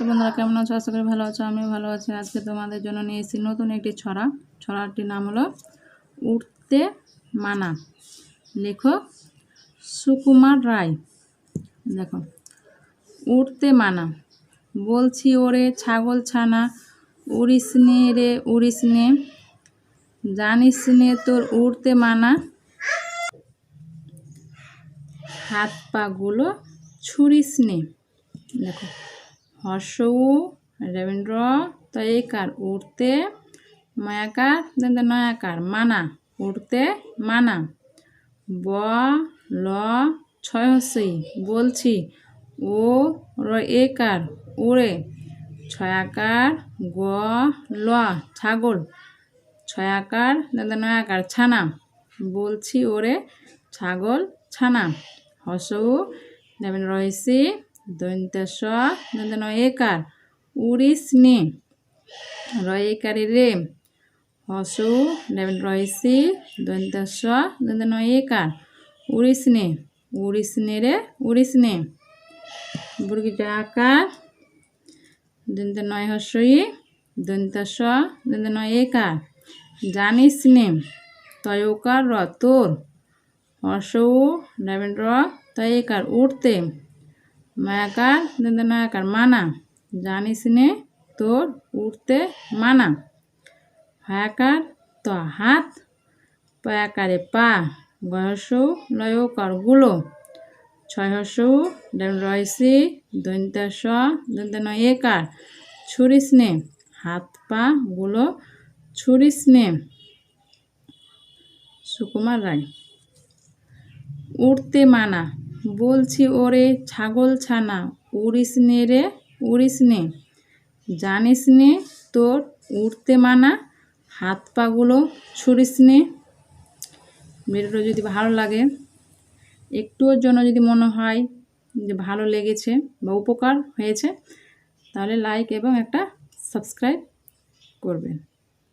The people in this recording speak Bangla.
তো বন্ধুরা, কেমন আছো? আশা করি ভালো আছো, আমিও ভালো আছি। আজকে তোমাদের জন্য নিয়ে এসেছি নতুন একটি ছড়া। ছড়াটির নাম হলো উঠতে মানা। লেখক সুকুমার রায়। দেখো উঠতে মানা। বলছি ওরে ছাগল ছানা, উড়িস নে রে, উড়িস নে। জানিস নে তোর উড়তে মানা। হাত পাগুলো ছুরিস নে। দেখো হর্ষ উ রবীন্দ্র তয়কার উড়তে মায়াকার দেন নয়াকার, মানা উড়তে মানা। ব, ল ছয় হস্যই বলছি। ও র, একার, উড়ে। ছয়াকার, গ, ল, ছাগল। ছয়াকার, দেন নয়াকার, ছানা। বলছি ওরে ছাগল, ছানা। হসৌ দেবেন রয়েছি দন্তেশ দন্ত একার। উড়িস নে রয়েকারি রে। হসৌ দেবেন রয়েছি দন্তেশ দন্ত একার। উড়িস নে উড়িস নে রে, উড়িস নে। বুড়গিটা আকার, দন্ত নয় হসই দন্তেশ দন্ত একার। জানিস নে তয়কার র, তোর। হর্ষৌ রবীন্দ্র তয়কার উঠতে মায়াকার দন্ত নয়াকার মানা জানিস নে তোর উঠতে মানা। হায়াকার তো হাত, পয়াকারে পা গহসৌ লয়কারগুলো ছয় হসৌ রয়েছি দন্তাস দন্ত একার। ছুরিস নে, হাত পা গুলো ছুরিস নে। সুকুমার রায় উঠতে মানা বলছি, ওরে ছাগল ছানা, উড়িস নে রে, উড়িস নে। জানিস নে তোর উড়তে মানা, হাত পাগুলো ছুরিস নে। ভিডিওটা যদি ভালো লাগে একটুর জন্য যদি মনে হয় যে ভালো লেগেছে বা উপকার হয়েছে, তাহলে লাইক এবং একটা সাবস্ক্রাইব করবেন।